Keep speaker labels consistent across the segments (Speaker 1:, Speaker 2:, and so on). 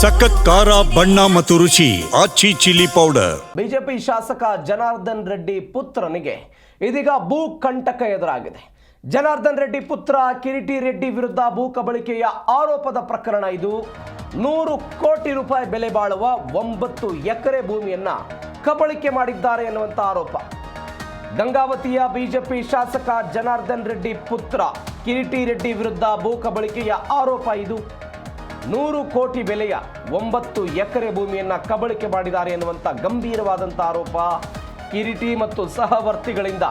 Speaker 1: ಸಖತ್ ಖಾರ, ಬಣ್ಣ ಮತ್ತು ರುಚಿ, ಆಚಿ ಚಿಲ್ಲಿ ಪೌಡರ್.
Speaker 2: ಬಿಜೆಪಿ ಶಾಸಕ ಜನಾರ್ದನ್ ರೆಡ್ಡಿ ಪುತ್ರನಿಗೆ ಇದೀಗ ಭೂ ಕಂಟಕ ಎದುರಾಗಿದೆ. ಜನಾರ್ದನ್ ರೆಡ್ಡಿ ಪುತ್ರ ಕಿರೀಟಿ ರೆಡ್ಡಿ ವಿರುದ್ಧ ಭೂ ಕಬಳಿಕೆಯ ಆರೋಪದ ಪ್ರಕರಣ ಇದು. ನೂರು ಕೋಟಿ ರೂಪಾಯಿ ಬೆಲೆ ಬಾಳುವ ಒಂಬತ್ತು ಎಕರೆ ಭೂಮಿಯನ್ನ ಕಬಳಿಕೆ ಮಾಡಿದ್ದಾರೆ ಎನ್ನುವಂತ ಆರೋಪ. ಗಂಗಾವತಿಯ ಬಿಜೆಪಿ ಶಾಸಕ ಜನಾರ್ದನ್ ರೆಡ್ಡಿ ಪುತ್ರ ಕಿರೀಟಿ ರೆಡ್ಡಿ ವಿರುದ್ಧ ಭೂ ಕಬಳಿಕೆಯ ಆರೋಪ ಇದು. ನೂರು ಕೋಟಿ ಬೆಲೆಯ ಒಂಬತ್ತು ಎಕರೆ ಭೂಮಿಯನ್ನು ಕಬಳಿಕೆ ಮಾಡಿದ್ದಾರೆ ಎನ್ನುವಂಥ ಗಂಭೀರವಾದಂಥ ಆರೋಪ ಕಿರಿಟಿ ಮತ್ತು ಸಹವರ್ತಿಗಳಿಂದ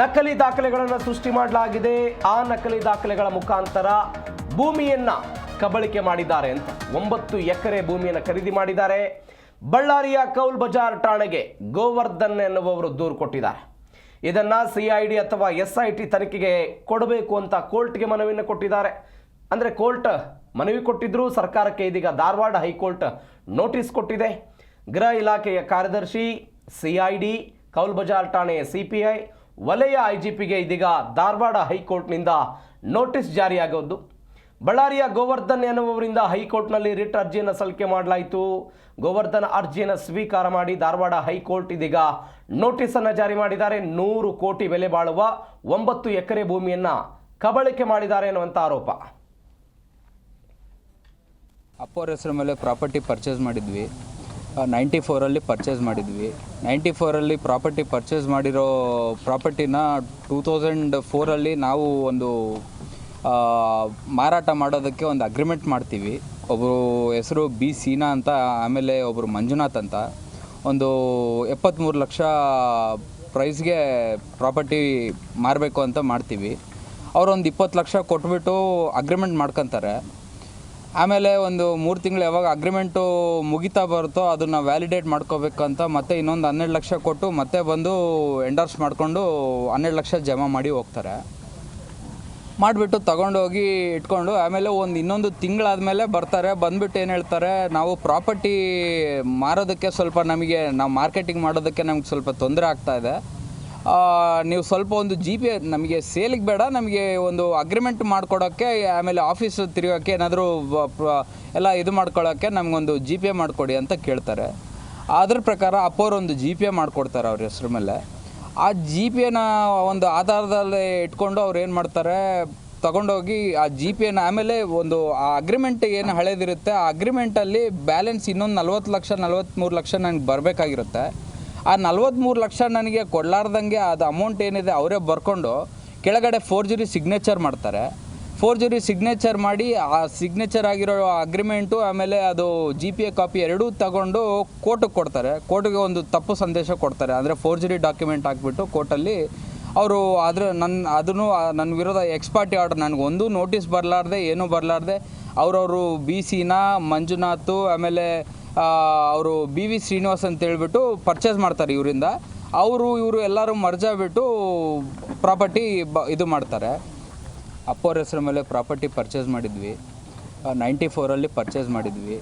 Speaker 2: ನಕಲಿ ದಾಖಲೆಗಳನ್ನು ಸೃಷ್ಟಿ ಮಾಡಲಾಗಿದೆ. ಆ ನಕಲಿ ದಾಖಲೆಗಳ ಮುಖಾಂತರ ಭೂಮಿಯನ್ನು ಕಬಳಿಕೆ ಮಾಡಿದ್ದಾರೆ ಅಂತ ಒಂಬತ್ತು ಎಕರೆ ಭೂಮಿಯನ್ನು ಖರೀದಿ ಮಾಡಿದ್ದಾರೆ. ಬಳ್ಳಾರಿಯ ಕೌಲ್ ಬಜಾರ್ ಠಾಣೆಗೆ ಗೋವರ್ಧನ್ ಎನ್ನುವವರು ದೂರು ಕೊಟ್ಟಿದ್ದಾರೆ. ಇದನ್ನ ಸಿಐಡಿ ಅಥವಾ ಎಸ್ ಐ ಟಿ ತನಿಖೆಗೆ ಕೊಡಬೇಕು ಅಂತ ಕೋರ್ಟ್ಗೆ ಮನವಿಯನ್ನು ಕೊಟ್ಟಿದ್ದಾರೆ. ಅಂದರೆ ಕೋರ್ಟ್ ಮನವಿ ಕೊಟ್ಟಿದ್ರು ಸರ್ಕಾರಕ್ಕೆ ಇದೀಗ ಧಾರವಾಡ ಹೈಕೋರ್ಟ್ ನೋಟಿಸ್ ಕೊಟ್ಟಿದೆ. ಗೃಹ ಇಲಾಖೆಯ ಕಾರ್ಯದರ್ಶಿ ಸಿಐಡಿ ಕೌಲ್ ಬಜಾರ್ ಠಾಣೆಯ ಸಿಪಿಐ ವಲಯ ಐ ಐಜಿಪಿಗೆ ಇದೀಗ ಧಾರವಾಡ ಹೈಕೋರ್ಟ್ನಿಂದ ನೋಟಿಸ್ ಜಾರಿಯಾಗೋದು. ಬಳ್ಳಾರಿಯ ಗೋವರ್ಧನ್ ಎನ್ನುವರಿಂದ ಹೈಕೋರ್ಟ್ನಲ್ಲಿ ರಿಟ್ ಅರ್ಜಿಯನ್ನು ಸಲ್ಲಿಕೆ ಮಾಡಲಾಯಿತು. ಗೋವರ್ಧನ್ ಅರ್ಜಿಯನ್ನು ಸ್ವೀಕಾರ ಮಾಡಿ ಧಾರವಾಡ ಹೈಕೋರ್ಟ್ ಇದೀಗ ನೋಟಿಸನ್ನು ಜಾರಿ ಮಾಡಿದ್ದಾರೆ. ನೂರು ಕೋಟಿ ಬೆಲೆ ಬಾಳುವ ಒಂಬತ್ತು ಎಕರೆ ಭೂಮಿಯನ್ನು ಕಬಳಿಕೆ ಮಾಡಿದ್ದಾರೆ ಎನ್ನುವಂಥ ಆರೋಪ.
Speaker 3: ಅಪ್ಪವ್ರ ಹೆಸರು ಮೇಲೆ ಪ್ರಾಪರ್ಟಿ ಪರ್ಚೇಸ್ ಮಾಡಿದ್ವಿ. ನೈಂಟಿ ಫೋರಲ್ಲಿ ಪರ್ಚೇಸ್ ಮಾಡಿದ್ವಿ. ನೈಂಟಿ ಫೋರಲ್ಲಿ ಪ್ರಾಪರ್ಟಿ ಪರ್ಚೇಸ್ ಮಾಡಿರೋ ಪ್ರಾಪರ್ಟಿನ ಟೂ ತೌಸಂಡ್ ಫೋರಲ್ಲಿ ನಾವು ಒಂದು ಮಾರಾಟ ಮಾಡೋದಕ್ಕೆ ಒಂದು ಅಗ್ರಿಮೆಂಟ್ ಮಾಡ್ತೀವಿ. ಒಬ್ಬರು ಹೆಸರು ಬಿ ಸೀನಾ ಅಂತ, ಆಮೇಲೆ ಒಬ್ಬರು ಮಂಜುನಾಥ್ ಅಂತ. ಒಂದು ಎಪ್ಪತ್ತ್ಮೂರು ಲಕ್ಷ ಪ್ರೈಸ್ಗೆ ಪ್ರಾಪರ್ಟಿ ಮಾರಬೇಕು ಅಂತ ಮಾಡ್ತೀವಿ. ಅವರೊಂದು ಇಪ್ಪತ್ತು ಲಕ್ಷ ಕೊಟ್ಬಿಟ್ಟು ಅಗ್ರಿಮೆಂಟ್ ಮಾಡ್ಕೊತಾರೆ. ಆಮೇಲೆ ಒಂದು ಮೂರು ತಿಂಗಳು ಯಾವಾಗ ಅಗ್ರಿಮೆಂಟು ಮುಗಿತಾ ಬರುತ್ತೋ ಅದನ್ನು ವ್ಯಾಲಿಡೇಟ್ ಮಾಡ್ಕೋಬೇಕಂತ ಮತ್ತೆ ಇನ್ನೊಂದು ಹನ್ನೆರಡು ಲಕ್ಷ ಕೊಟ್ಟು ಮತ್ತೆ ಬಂದು ಎಂಡರ್ಸ್ ಮಾಡಿಕೊಂಡು ಹನ್ನೆರಡು ಲಕ್ಷ ಜಮಾ ಮಾಡಿ ಹೋಗ್ತಾರೆ. ಮಾಡಿಬಿಟ್ಟು ತಗೊಂಡೋಗಿ ಇಟ್ಕೊಂಡು ಆಮೇಲೆ ಒಂದು ಇನ್ನೊಂದು ತಿಂಗಳಾದಮೇಲೆ ಬರ್ತಾರೆ, ಬಂದುಬಿಟ್ಟು ಏನು ಹೇಳ್ತಾರೆ, ನಾವು ಪ್ರಾಪರ್ಟಿ ಮಾರೋದಕ್ಕೆ ಸ್ವಲ್ಪ ನಮಗೆ, ನಾವು ಮಾರ್ಕೆಟಿಂಗ್ ಮಾಡೋದಕ್ಕೆ ನಮ್ಗೆ ಸ್ವಲ್ಪ ತೊಂದರೆ ಆಗ್ತಾಯಿದೆ ನೀವು ಸ್ವಲ್ಪ ಒಂದು ಜಿ ಪಿ ನಮಗೆ ಸೇಲಿಗೆ ಬೇಡ, ನಮಗೆ ಒಂದು ಅಗ್ರಿಮೆಂಟ್ ಮಾಡ್ಕೊಡೋಕ್ಕೆ, ಆಮೇಲೆ ಆಫೀಸ್ ತಿರುಗೋಕ್ಕೆ ಏನಾದರೂ ಎಲ್ಲ ಇದು ಮಾಡ್ಕೊಳ್ಳೋಕ್ಕೆ ನಮಗೊಂದು ಜಿ ಪಿ ಮಾಡಿಕೊಡಿ ಅಂತ ಕೇಳ್ತಾರೆ. ಅದ್ರ ಪ್ರಕಾರ ಅಪ್ಪವ್ರು ಒಂದು ಜಿ ಪಿ ಮಾಡಿಕೊಡ್ತಾರೆ ಅವ್ರ ಹೆಸ್ರ ಮೇಲೆ. ಆ ಜಿ ಪಿ ಎನ ಒಂದು ಆಧಾರದಲ್ಲಿ ಇಟ್ಕೊಂಡು ಅವ್ರು ಏನು ಮಾಡ್ತಾರೆ, ತಗೊಂಡೋಗಿ ಆ ಜಿ ಪಿ ಎನ ಆಮೇಲೆ ಒಂದು ಆ ಅಗ್ರಿಮೆಂಟ್ ಏನು ಹಳೇದಿರುತ್ತೆ, ಆ ಅಗ್ರಿಮೆಂಟಲ್ಲಿ ಬ್ಯಾಲೆನ್ಸ್ ಇನ್ನೊಂದು ನಲ್ವತ್ತು ಲಕ್ಷ ನಲ್ವತ್ತ್ಮೂರು ಲಕ್ಷ ನನಗೆ ಬರಬೇಕಾಗಿರುತ್ತೆ. ಆ ನಲ್ವತ್ತ್ಮೂರು ಲಕ್ಷ ನನಗೆ ಕೊಡಲಾರ್ದಂಗೆ ಅದು ಅಮೌಂಟ್ ಏನಿದೆ ಅವರೇ ಬರ್ಕೊಂಡು ಕೆಳಗಡೆ ಫೋರ್ಜರಿ ಸಿಗ್ನೇಚರ್ ಮಾಡ್ತಾರೆ. ಫೋರ್ಜರಿ ಸಿಗ್ನೇಚರ್ ಮಾಡಿ ಆ ಸಿಗ್ನೇಚರ್ ಆಗಿರೋ ಅಗ್ರಿಮೆಂಟು ಆಮೇಲೆ ಅದು ಜಿ ಪಿ ಎ ಕಾಪಿ ಎರಡೂ ತಗೊಂಡು ಕೋರ್ಟಿಗೆ ಕೊಡ್ತಾರೆ. ಕೋರ್ಟಿಗೆ ಒಂದು ತಪ್ಪು ಸಂದೇಶ ಕೊಡ್ತಾರೆ. ಅಂದರೆ ಫೋರ್ಜರಿ ಡಾಕ್ಯುಮೆಂಟ್ ಹಾಕ್ಬಿಟ್ಟು ಕೋರ್ಟಲ್ಲಿ ಅವರು ಅದ್ರ ನನ್ನ ಅದನ್ನು ನನ್ನ ವಿರೋಧ ಎಕ್ಸ್ಪಾರ್ಟಿ ಆರ್ಡರ್ ನನಗೆ ಒಂದು ನೋಟಿಸ್ ಬರಲಾರ್ದೆ, ಏನೂ ಬರಲಾರ್ದೆ. ಅವರವರು ಬಿ ಸಿನ ಮಂಜುನಾಥು, ಆಮೇಲೆ ಅವರು ಬಿ ವಿ ಶ್ರೀನಿವಾಸ್ ಅಂತ ಹೇಳ್ಬಿಟ್ಟು ಪರ್ಚೇಸ್ ಮಾಡ್ತಾರೆ ಇವರಿಂದ. ಅವರು, ಇವರು ಎಲ್ಲರೂ ಮರ್ಜಾಗ್ಬಿಟ್ಟು ಪ್ರಾಪರ್ಟಿ ಬ, ಇದು ಮಾಡ್ತಾರೆ. ಅಪ್ಪವ್ರ ಹೆಸರ ಮೇಲೆ ಪ್ರಾಪರ್ಟಿ ಪರ್ಚೇಸ್ ಮಾಡಿದ್ವಿ. ನೈಂಟಿ ಫೋರಲ್ಲಿ ಪರ್ಚೇಸ್ ಮಾಡಿದ್ವಿ.